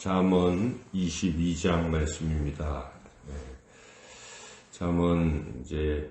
잠언 22장 말씀입니다. 네. 잠언 이제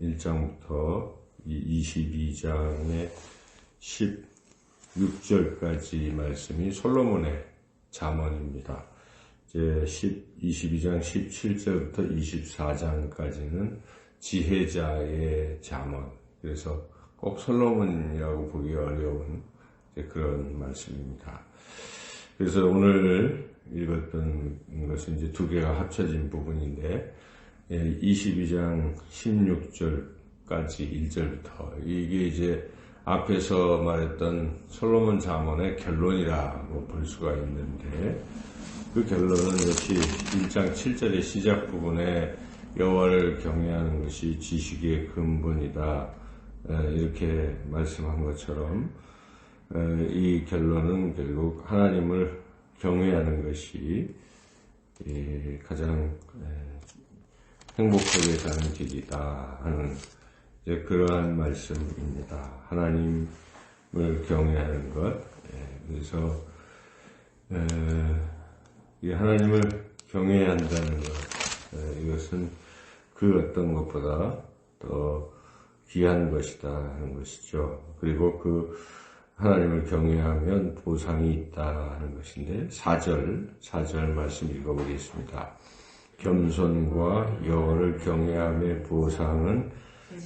1장부터 22장의 16절까지 말씀이 솔로몬의 잠언입니다. 이제 10, 22장 17절부터 24장까지는 지혜자의 잠언. 그래서 꼭 솔로몬이라고 보기 어려운 그런 말씀입니다. 그래서 오늘 읽었던 것은 이제 두 개가 합쳐진 부분인데 22장 예, 16절까지 1절부터. 이게 이제 앞에서 말했던 솔로몬 자문의 결론이라고 볼 수가 있는데 그 결론은 역시 1장 7절의 시작 부분에 여호와를 경외하는 것이 지식의 근본이다 이렇게 말씀한 것처럼 이 결론은 결국 하나님을 경외하는 것이 가장 행복하게 사는 길이다 하는 그러한 말씀입니다. 하나님을 경외하는 것. 그래서 하나님을 경외해야 한다는 것. 이것은 그 어떤 것보다 더 귀한 것이다 하는 것이죠. 그리고 그 하나님을 경외하면 보상이 있다 하는 것인데 4절 4절 말씀 읽어보겠습니다. 겸손과 여호를 경외함의 보상은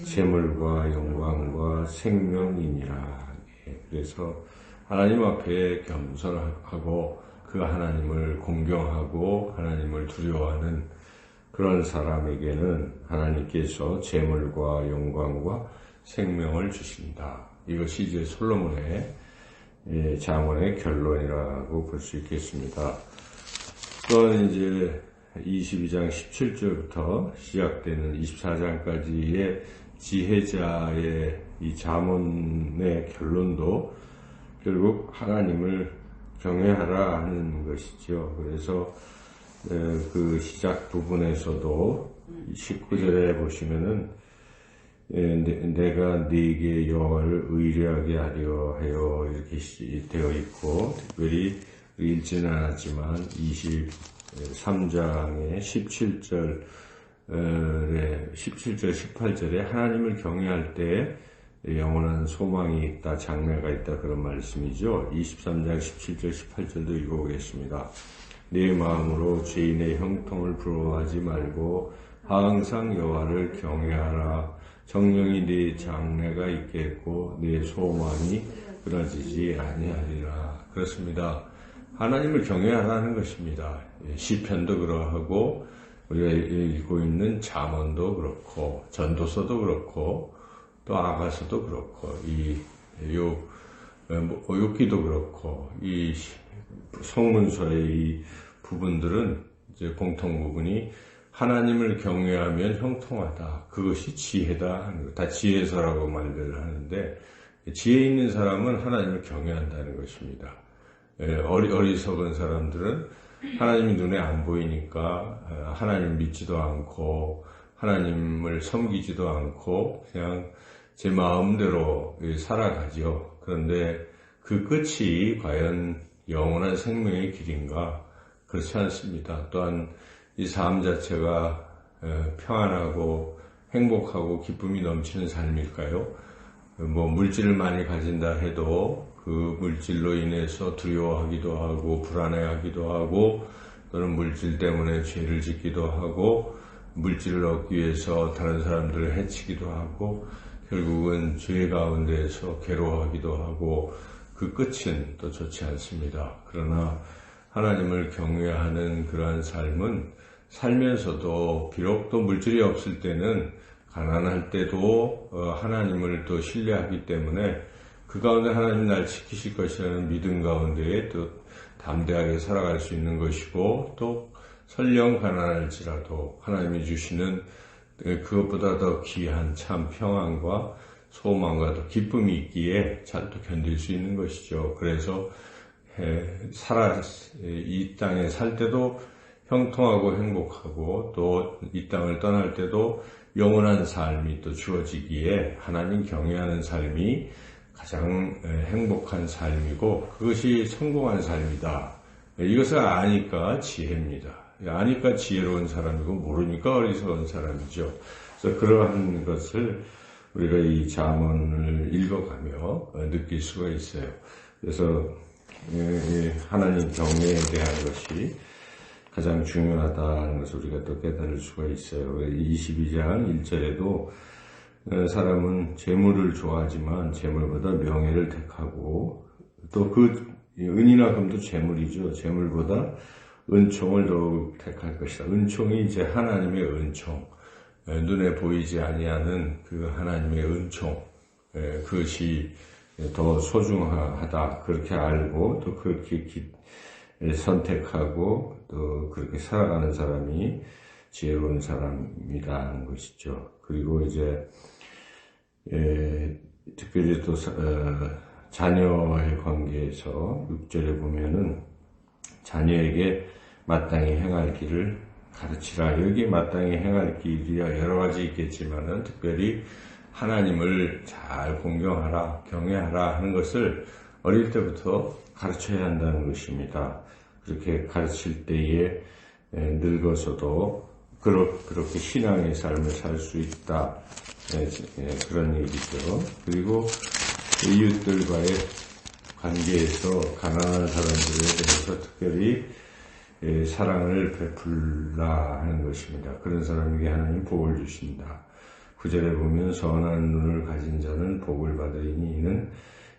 재물과 영광과 생명이니라. 예, 그래서 하나님 앞에 겸손하고 그 하나님을 공경하고 하나님을 두려워하는 그런 사람에게는 하나님께서 재물과 영광과 생명을 주신다. 이것이 이제 솔로몬의 예, 자문의 결론이라고 볼 수 있겠습니다. 또한 이제 22장 17절부터 시작되는 24장까지의 지혜자의 이 자문의 결론도 결국 하나님을 경외하라 하는 것이죠. 그래서 그 시작 부분에서도 19절에 보시면은 예, 내가 네게 여호와를 의뢰하게 하려 하여 이렇게 되어 있고 특별히 읽지는 않았지만 23장의 17절 17절 18절에 하나님을 경외할 때 영원한 소망이 있다 장래가 있다 그런 말씀이죠. 23장 17절 18절도 읽어보겠습니다. 내 마음으로 죄인의 형통을 부러워하지 말고 항상 여호와를 경외하라 정령이 네 장래가 있겠고 네 소망이 끊어지지 아니하리라. 그렇습니다. 하나님을 경외하라는 것입니다. 예, 시편도 그러하고 우리가 읽고 있는 잠언도 그렇고 전도서도 그렇고 또 아가서도 그렇고 이요 오욕기도 뭐, 그렇고 이 성문서의 이 부분들은 이제 공통 부분이 하나님을 경외하면 형통하다. 그것이 지혜다 하는 것. 다 지혜서라고 말을 하는데 지혜 있는 사람은 하나님을 경외한다는 것입니다. 예, 어리, 어리석은 사람들은 하나님이 눈에 안 보이니까 어, 하나님 믿지도 않고 하나님을 섬기지도 않고 그냥 제 마음대로 살아가죠. 그런데 그 끝이 과연 영원한 생명의 길인가? 그렇지 않습니다. 또한 이 삶 자체가 어, 평안하고 행복하고 기쁨이 넘치는 삶일까요? 뭐 물질을 많이 가진다 해도 그 물질로 인해서 두려워하기도 하고 불안해하기도 하고 또는 물질 때문에 죄를 짓기도 하고 물질을 얻기 위해서 다른 사람들을 해치기도 하고 결국은 죄 가운데에서 괴로워하기도 하고 그 끝은 또 좋지 않습니다. 그러나 하나님을 경외하는 그러한 삶은 살면서도 비록 또 물질이 없을 때는 가난할 때도 어, 하나님을 또 신뢰하기 때문에 그 가운데 하나님 날 지키실 것이라는 믿음 가운데에 또 담대하게 살아갈 수 있는 것이고 또 설령 가난할지라도 하나님이 주시는 그것보다 더 귀한 참 평안과 소망과 또 기쁨이 있기에 잘 또 견딜 수 있는 것이죠. 그래서 살아 이 땅에 살 때도 형통하고 행복하고 또 이 땅을 떠날 때도 영원한 삶이 또 주어지기에 하나님 경외하는 삶이 가장 행복한 삶이고 그것이 성공한 삶이다. 이것을 아니까 지혜입니다. 아니까 지혜로운 사람이고 모르니까 어리석은 사람이죠. 그래서 그러한 것을 우리가 이 자문을 읽어가며 느낄 수가 있어요. 그래서 하나님 경외에 대한 것이 가장 중요하다는 것을 우리가 또 깨달을 수가 있어요. 22장 1절에도 사람은 재물을 좋아하지만 재물보다 명예를 택하고 또 그 은이나 금도 재물이죠. 재물보다 은총을 더욱 택할 것이다. 은총이 이제 하나님의 은총, 눈에 보이지 아니하는 그 하나님의 은총, 그것이 더 소중하다 그렇게 알고 또 그렇게 선택하고 또 그렇게 살아가는 사람이 지혜로운 사람이라는 것이죠. 그리고 이제 특별히 또 어, 자녀의 관계에서 6절에 보면은 자녀에게 마땅히 행할 길을 가르치라. 여기 마땅히 행할 길이야 여러 가지 있겠지만은 특별히 하나님을 잘 공경하라, 경외하라 하는 것을 어릴 때부터 가르쳐야 한다는 것입니다. 그렇게 가르칠 때에 늙어서도 그렇게 신앙의 삶을 살 수 있다. 그런 얘기죠. 그리고 이웃들과의 관계에서 가난한 사람들에 대해서 특별히 사랑을 베풀라 하는 것입니다. 그런 사람에게 하나님 복을 주신다. 구절에 보면 선한 눈을 가진 자는 복을 받으리니 이는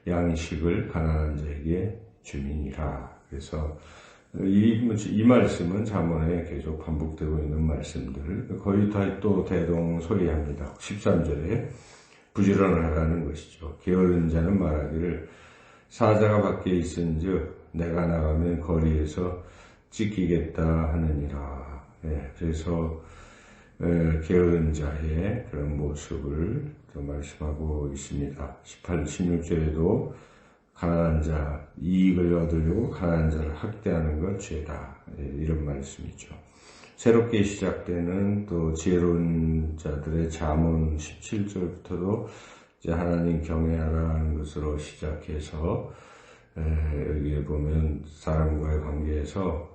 양식을 가난한 자에게 주민이라. 그래서 이, 이 말씀은 자문에 계속 반복되고 있는 말씀들 거의 다 또 대동소이합니다. 13절에 부지런을 하라는 것이죠. 게으른 자는 말하기를 사자가 밖에 있은즉 내가 나가면 거리에서 찢기겠다 하느니라. 네, 그래서 게으른 자의 그런 모습을 말씀하고 있습니다. 18, 16절에도 가난한 자, 이익을 얻으려고 가난한 자를 학대하는 것 죄다. 이런 말씀이죠. 새롭게 시작되는 또 지혜로운 자들의 자문 17절부터도 이제 하나님 경외하라는 것으로 시작해서 여기에 보면 사람과의 관계에서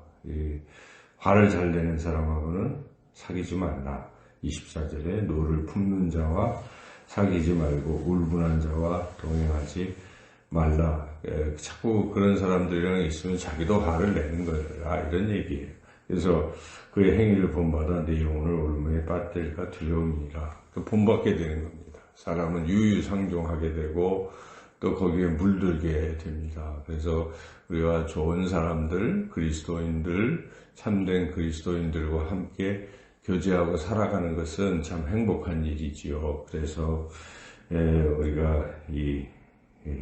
화를 잘 내는 사람하고는 사귀지 말라. 24절에 노를 품는 자와 사귀지 말고 울분한 자와 동행하지 말라. 예, 자꾸 그런 사람들이랑 있으면 자기도 화를 내는 거라 이런 얘기예요. 그래서 그의 행위를 본받아 내 영혼을 올무에 빠뜨릴까 두려움이라. 그 본받게 되는 겁니다. 사람은 유유상종하게 되고 또 거기에 물들게 됩니다. 그래서 우리가 좋은 사람들, 그리스도인들, 참된 그리스도인들과 함께 교제하고 살아가는 것은 참 행복한 일이지요. 그래서 우리가 이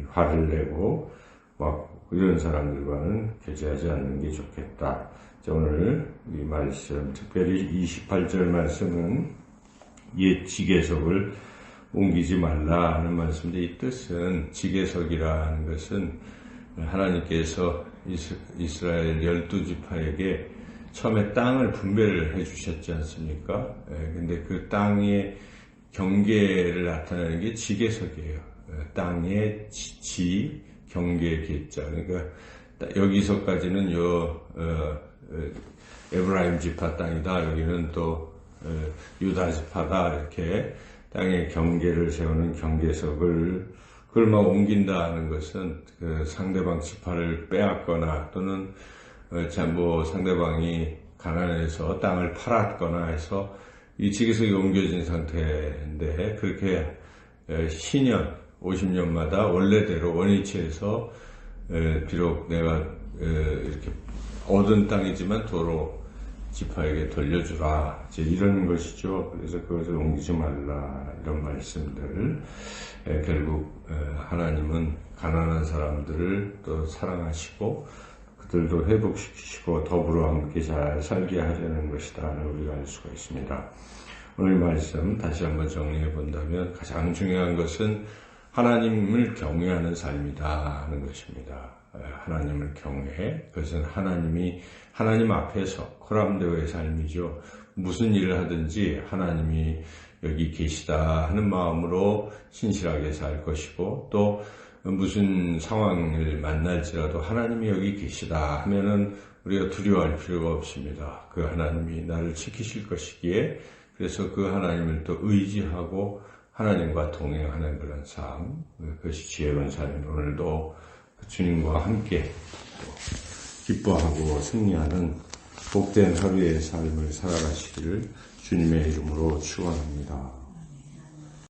화를 내고 막 이런 사람들과는 교제하지 않는 게 좋겠다. 오늘 이 말씀, 특별히 28절 말씀은 옛 지계석을 옮기지 말라 하는 말씀인데 이 뜻은 지계석이라는 것은 하나님께서 이스라엘 열두 지파에게 처음에 땅을 분배를 해 주셨지 않습니까? 예, 근데 그 땅의 경계를 나타내는 게 지계석이에요. 예, 땅의 지, 지 경계 계자. 그러니까 여기서까지는 요 어, 어, 에브라임 지파 땅이다. 여기는 또 어, 유다 지파다. 이렇게 땅의 경계를 세우는 경계석을 그걸 막 옮긴다는 것은 그 상대방 지파를 빼앗거나 또는 어, 뭐 상대방이 가난해서 땅을 팔았거나 해서 이 지기석이 옮겨진 상태인데 그렇게 신년 50년마다 원래대로 원위치에서 비록 내가 이렇게 얻은 땅이지만 도로 지파에게 돌려주라. 이제 이런 것이죠. 그래서 그것을 옮기지 말라. 이런 말씀들. 결국 하나님은 가난한 사람들을 또 사랑하시고 그 들도 회복시키시고 더불어 함께 잘 살게 하려는 것이다 우리가 알 수가 있습니다. 오늘 말씀 다시 한번 정리해 본다면 가장 중요한 것은 하나님을 경외하는 삶이다 하는 것입니다. 하나님을 경외해 그것은 하나님이 하나님 앞에서 코람데오의 삶이죠. 무슨 일을 하든지 하나님이 여기 계시다 하는 마음으로 신실하게 살 것이고 또 무슨 상황을 만날지라도 하나님이 여기 계시다 하면은 우리가 두려워할 필요가 없습니다. 그 하나님이 나를 지키실 것이기에 그래서 그 하나님을 또 의지하고 하나님과 동행하는 그런 삶, 그것이 지혜로운 삶이 오늘도 주님과 함께 기뻐하고 승리하는 복된 하루의 삶을 살아가시기를 주님의 이름으로 축원합니다.